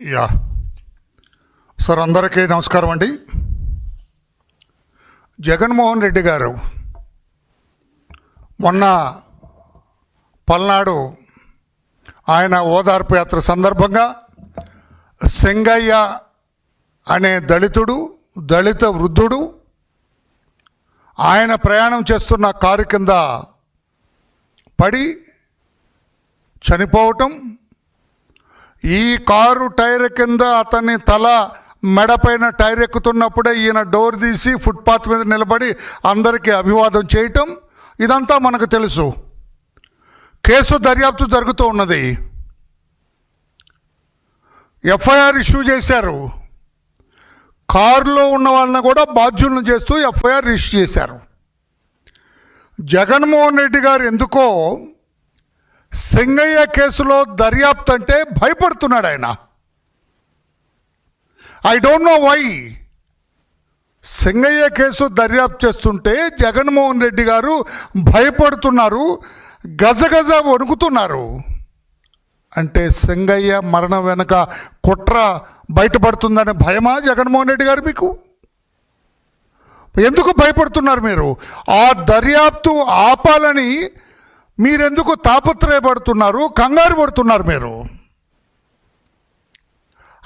Yeah. Sir అందరికీ నమస్కారం అండి. జగన్మోహన్ రెడ్డి గారు మొన్న పల్నాడు ఆయన ఓదార్పు యాత్ర సందర్భంగా సెంగయ్య అనే దళితుడు దళిత వృద్ధుడు ఆయన ప్రయాణం చేస్తున్న కారు కింద పడి చనిపోవటం ఈ కారు టైర్ కింద అతని తల మెడపైన టైర్ ఎక్కుతున్నప్పుడే ఈయన డోర్ తీసి ఫుట్పాత్ మీద నిలబడి అందరికీ అభివాదం చేయటం ఇదంతా మనకు తెలుసు. కేసు దర్యాప్తు జరుగుతూ ఉన్నది. ఎఫ్ఐఆర్ ఇష్యూ చేశారు. కారులో ఉన్న వాళ్ళని కూడా బాధ్యులను చేస్తూ ఎఫ్ఐఆర్ ఇష్యూ చేశారు. జగన్మోహన్ రెడ్డి గారు ఎందుకో సింగయ్య కేసులో దర్యాప్తు అంటే భయపడుతున్నాడు ఆయన. I don't know why Singaiah case దర్యాప్తు చేస్తుంటే జగన్మోహన్ రెడ్డి గారు భయపడుతున్నారు గజగజ వణుకుతున్నారు. అంటే సింగయ్య మరణం వెనుక కుట్ర బయటపడుతుందనే భయమా జగన్మోహన్ రెడ్డి గారు మీకు? ఎందుకు భయపడుతున్నారు మీరు? ఆ దర్యాప్తు ఆపాలని మీరెందుకు తాపత్రయపడుతున్నారు? కంగారు పడుతున్నారు మీరు.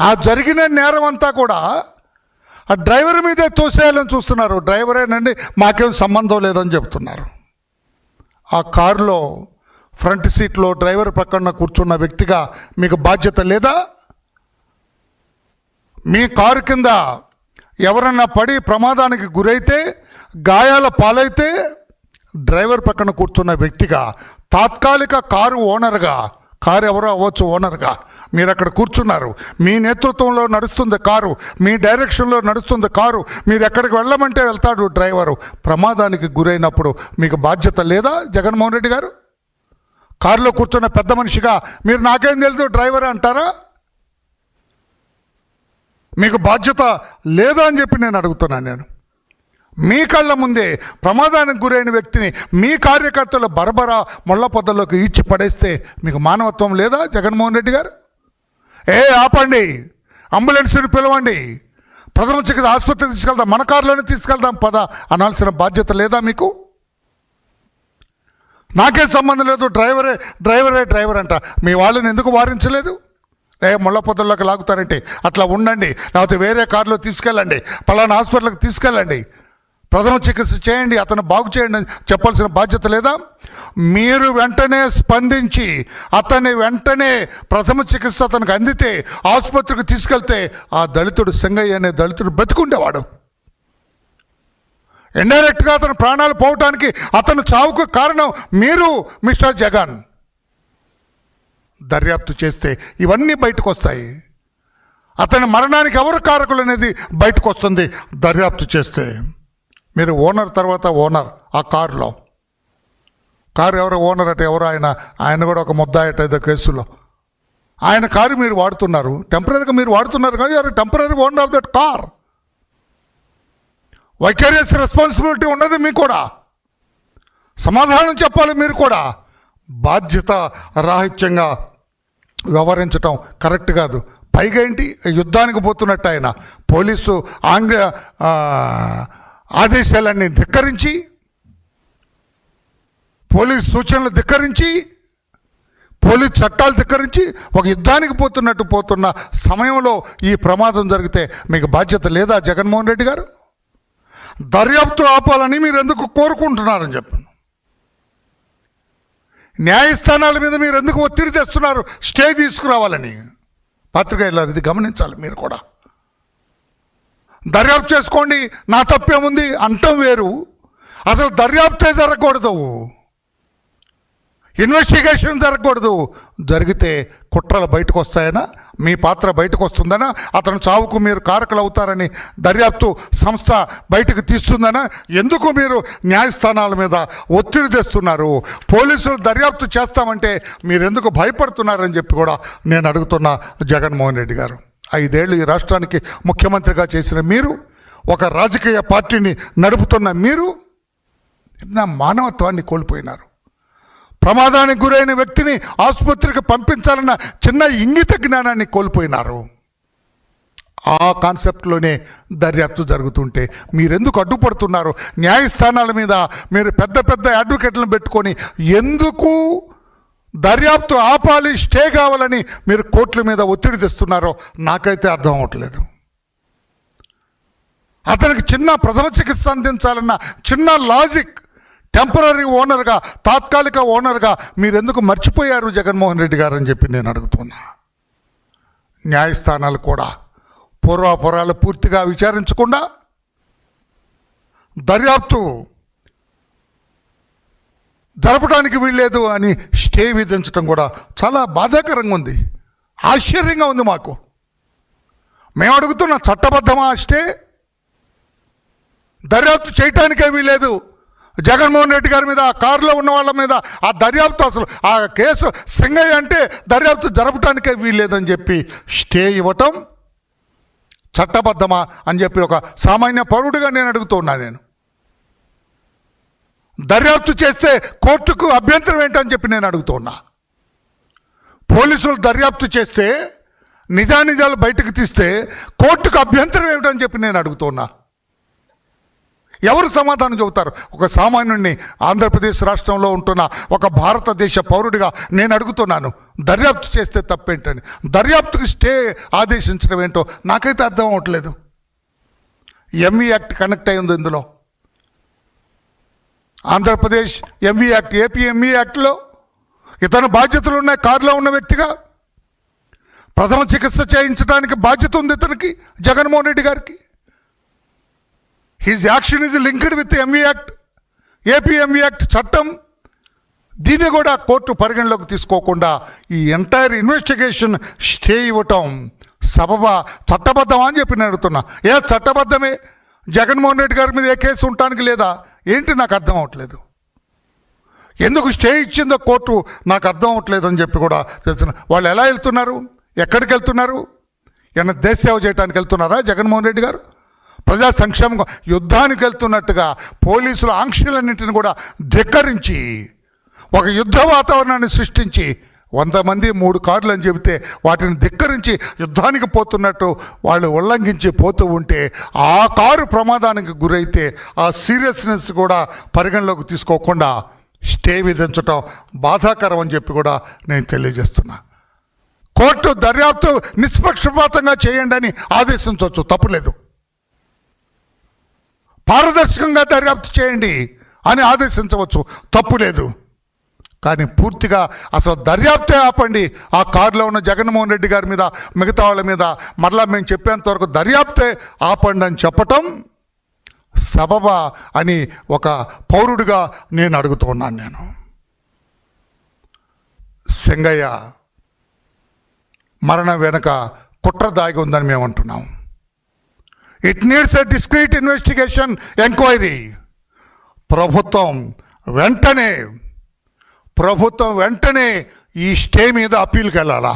ఆ జరిగిన నేరం అంతా కూడా ఆ డ్రైవర్ మీదే తోసేయాలని చూస్తున్నారు. డ్రైవరేనండి మాకేం సంబంధం లేదని చెప్తున్నారు. ఆ కారులో ఫ్రంట్ సీట్లో డ్రైవర్ ప్రక్కన కూర్చున్న వ్యక్తిగా మీకు బాధ్యత లేదా? మీ కారు కింద ఎవరన్నా పడి ప్రమాదానికి గురైతే గాయాల పాలైతే డ్రైవర్ పక్కన కూర్చున్న వ్యక్తిగా తాత్కాలిక కారు ఓనర్గా కారు ఎవరో అవ్వచ్చు ఓనర్గా మీరు అక్కడ కూర్చున్నారు. మీ నేతృత్వంలో నడుస్తుంది కారు మీ డైరెక్షన్లో నడుస్తుంది కారు మీరు ఎక్కడికి వెళ్ళమంటే వెళ్తాడు డ్రైవరు. ప్రమాదానికి గురైనప్పుడు మీకు బాధ్యత లేదా జగన్మోహన్ రెడ్డి గారు? కారులో కూర్చున్న పెద్ద మనిషిగా మీరు నాకేం తెలుసు డ్రైవర్ అంటారా? మీకు బాధ్యత లేదా అని చెప్పి నేను అడుగుతున్నాను నేను. మీ కళ్ళ ముందే ప్రమాదానికి గురైన వ్యక్తిని మీ కార్యకర్తలు బరబరా ముళ్ళ పొద్దల్లోకి ఈడ్చి పడేస్తే మీకు మానవత్వం లేదా? జగన్మోహన్ రెడ్డి గారు? ఏ ఆపండి. అంబులెన్స్ని పిలవండి. ప్రథమ చికిత్స ఆసుపత్రికి తీసుకెళ్దాం. మన కారులోనే తీసుకెళ్దాం. పద. అనాల్సిన బాధ్యత లేదా మీకు? నాకేం సంబంధం లేదు. డ్రైవరే డ్రైవరే డ్రైవర్ అంట. మీ వాళ్ళని ఎందుకు వారించలేదు? ఏ ముళ్ళ పొదల్లోకి లాగుతారంటే అట్లా ఉండండి. లేకపోతే వేరే కారులో తీసుకెళ్ళండి. పలానా హాస్పిటల్కి తీసుకెళ్ళండి. ప్రథమ చికిత్స చేయండి అతను బాగు చేయండి అని చెప్పాల్సిన బాధ్యత లేదా? మీరు వెంటనే స్పందించి అతన్ని వెంటనే ప్రథమ చికిత్స అతనికి అందితే ఆసుపత్రికి తీసుకెళ్తే ఆ దళితుడు సింగయ్య అనే దళితుడు బ్రతికుండేవాడు. ఇండైరెక్ట్గా అతను ప్రాణాలు పోవటానికి అతను చావుకు కారణం మీరు మిస్టర్ జగన్. దర్యాప్తు చేస్తే ఇవన్నీ బయటకు వస్తాయి అతని మరణానికి ఎవరు కారకులు అనేది బయటకు వస్తుంది దర్యాప్తు చేస్తే. మీరు ఓనర్ తర్వాత ఓనర్ ఆ కారులో. కారు ఎవరు ఓనర్ అంటే ఎవరు ఆయన? ఆయన కూడా ఒక ముద్దాయట ఏదో కేసులో. ఆయన కారు మీరు వాడుతున్నారు. టెంపరీగా మీరు వాడుతున్నారు కానీ are temporary owner of that car. Vicarious responsibility ఉన్నది మీకు కూడా. సమాధానం చెప్పాలి మీరు కూడా. బాధ్యత రాహిత్యంగా వ్యవహరించటం కరెక్ట్ కాదు. పైగా ఏంటి? యుద్ధానికి పోతున్నట్టు ఆయన. పోలీసు ఆంగ్ల ఆదేశాలన్నీ ధిక్కరించి పోలీస్ సూచనలు ధిక్కరించి పోలీస్ చట్టాలు ధిక్కరించి ఒక యుద్ధానికి పోతున్నట్టు పోతున్న సమయంలో ఈ ప్రమాదం జరిగితే మీకు బాధ్యత లేదా జగన్మోహన్ రెడ్డి గారు? దర్యాప్తు ఆపాలని మీరు ఎందుకు కోరుకుంటున్నారని చెప్పాను. న్యాయస్థానాల మీద మీరు ఎందుకు ఒత్తిడి తెస్తున్నారు? స్టే తీసుకురావాలని. పత్రిక ఇది గమనించాలి మీరు కూడా. దర్యాప్తు చేసుకోండి నా తప్పేముంది? అంటం వేరు. అసలు దర్యాప్తే జరగకూడదు. ఇన్వెస్టిగేషన్ జరగకూడదు. జరిగితే కుట్రలు బయటకు వస్తాయనా మీ పాత్ర బయటకు వస్తుందనా అతను చావుకు మీరు కారకులు అవుతారని దర్యాప్తు సంస్థ బయటకు తీస్తుందనా? ఎందుకు మీరు న్యాయస్థానాల మీద ఒత్తిడి తెస్తున్నారు? పోలీసులు దర్యాప్తు చేస్తామంటే మీరెందుకు భయపడుతున్నారని చెప్పి కూడా నేను అడుగుతున్నా జగన్మోహన్ రెడ్డి గారు. ఐదేళ్ళు ఈ రాష్ట్రానికి ముఖ్యమంత్రిగా చేసిన మీరు ఒక రాజకీయ పార్టీని నడుపుతున్న మీరు నా మానవత్వాన్ని కోల్పోయినారు. ప్రమాదానికి గురైన వ్యక్తిని ఆసుపత్రికి పంపించాలన్న చిన్న ఇంగిత జ్ఞానాన్ని కోల్పోయినారు. ఆ కాన్సెప్ట్లోనే దర్యాప్తు జరుగుతుంటే మీరెందుకు అడ్డుపడుతున్నారు? న్యాయస్థానాల మీద మీరు పెద్ద పెద్ద అడ్వకేట్లను పెట్టుకొని ఎందుకు దర్యాప్తు ఆపాలి స్టే కావాలని మీరు కోర్టుల మీద ఒత్తిడి తెస్తున్నారో నాకైతే అర్థం అవ్వట్లేదు అతనికి చిన్న ప్రథమ చికిత్స అందించాలన్న చిన్న లాజిక్ టెంపరీ ఓనర్గా తాత్కాలిక ఓనర్గా మీరెందుకు మర్చిపోయారు జగన్మోహన్ రెడ్డి గారు అని చెప్పి నేను అడుగుతున్నా. న్యాయస్థానాలు కూడా పూర్వాపురాలు పూర్తిగా విచారించకుండా దర్యాప్తు జరపడానికి వీల్లేదు అని స్టే విధించడం కూడా చాలా బాధాకరంగా ఉంది. ఆశ్చర్యంగా ఉంది మాకు. మేము అడుగుతున్న చట్టబద్ధమా స్టే? దర్యాప్తు చేయటానికే వీలేదు జగన్మోహన్ రెడ్డి గారి మీద ఆ కారులో ఉన్న వాళ్ళ మీద ఆ దర్యాప్తు అసలు ఆ కేసు సింగయ్య అంటే దర్యాప్తు జరపటానికే వీల్లేదని చెప్పి స్టే ఇవ్వటం చట్టబద్ధమా అని చెప్పి ఒక సామాన్య పౌరుడిగా నేను అడుగుతున్నా నేను. దర్యాప్తు చేస్తే కోర్టుకు అభ్యంతరం ఏంటని చెప్పి నేను అడుగుతున్నా. పోలీసులు దర్యాప్తు చేస్తే నిజానిజాలు బయటకు తీస్తే కోర్టుకు అభ్యంతరం ఏమిటని చెప్పి నేను అడుగుతున్నా. ఎవరు సమాధానం చెబుతారు? ఒక సామాన్యుడిని ఆంధ్రప్రదేశ్ రాష్ట్రంలో ఉంటున్న ఒక భారతదేశ పౌరుడిగా నేను అడుగుతున్నాను. దర్యాప్తు చేస్తే తప్పేంటని. దర్యాప్తుకి స్టే ఆదేశించడం ఏంటో నాకైతే అర్థం అవ్వట్లేదు. ఎంఈ యాక్ట్ కనెక్ట్ అయి ఉంది ఇందులో. Andhra Pradesh MV act AP MV యాక్ట్లో ఇతను బాధ్యతలు ఉన్నాయి కారులో ఉన్న వ్యక్తిగా. ప్రథమ చికిత్స చేయించడానికి బాధ్యత ఉంది ఇతనికి జగన్మోహన్ రెడ్డి గారికి. His action is linked with MV act AP MV act చట్టం. దీన్ని కూడా కోర్టు పరిగణలోకి తీసుకోకుండా ఈ ఎంటైర్ ఇన్వెస్టిగేషన్ స్టే ఇవ్వటం సబబ చట్టబద్ధమా అని చెప్పి నేను అడుగుతున్నా. ఏ చట్టబద్ధమే? జగన్మోహన్ రెడ్డి గారి మీద ఏ కేసు ఉండటానికి లేదా? ఏంటి నాకు అర్థం అవ్వట్లేదు ఎందుకు స్టే ఇచ్చిందో కోర్టు నాకు అర్థం అవ్వట్లేదు అని చెప్పి కూడా చెప్తున్నారు వాళ్ళు ఎలా వెళ్తున్నారు? ఎక్కడికి వెళ్తున్నారు? ఏమైనా దేశ సేవ చేయడానికి వెళ్తున్నారా జగన్మోహన్ రెడ్డి గారు? ప్రజా సంక్షేమం యుద్ధానికి వెళ్తున్నట్టుగా పోలీసులు ఆంక్షలన్నింటిని కూడా ధిక్కరించి ఒక యుద్ధ వాతావరణాన్ని సృష్టించి వంద మంది మూడు కార్లు అని చెబితే వాటిని ధిక్కరించి యుద్ధానికి పోతున్నట్టు వాళ్ళు ఉల్లంఘించి పోతూ ఉంటే ఆ కారు ప్రమాదానికి గురైతే ఆ సీరియస్నెస్ కూడా పరిగణలోకి తీసుకోకుండా స్టే విధించటం బాధాకరం అని చెప్పి కూడా నేను తెలియజేస్తున్నా. కోర్టు దర్యాప్తు నిష్పక్షపాతంగా చేయండి అని ఆదేశించవచ్చు తప్పులేదు. పారదర్శకంగా దర్యాప్తు చేయండి అని ఆదేశించవచ్చు తప్పు లేదు కానీ పూర్తిగా అసలు దర్యాప్తే ఆపండి. ఆ కారులో ఉన్న జగన్మోహన్ రెడ్డి గారి మీద మిగతా వాళ్ళ మీద మరలా మేము చెప్పేంత వరకు దర్యాప్తే ఆపండి అని చెప్పటం సబబ అని ఒక పౌరుడిగా నేను అడుగుతున్నాను నేను. సింగయ్య మరణం వెనుక కుట్ర దాగి ఉందని మేము అంటున్నాం. It needs a discreet investigation enquiry ప్రభుత్వం వెంటనే ప్రభుత్వం వెంటనే ఈ స్టే మీద అప్పీల్కి వెళ్ళాలా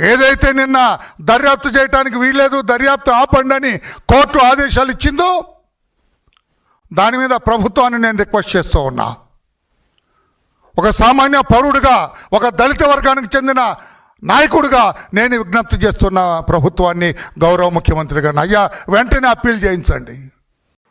ఏదైతే నిన్న దర్యాప్తు చేయడానికి వీల్లేదు దర్యాప్తు ఆపండి అని కోర్టు ఆదేశాలు ఇచ్చిందో దాని మీద ప్రభుత్వాన్ని నేను రిక్వెస్ట్ చేస్తూ ఉన్నా. ఒక సామాన్య పౌరుడిగా ఒక దళిత వర్గానికి చెందిన నాయకుడిగా నేను విజ్ఞప్తి చేస్తున్న ప్రభుత్వాన్ని గౌరవ ముఖ్యమంత్రిగా అయ్యా వెంటనే అప్పీల్ చేయించండి.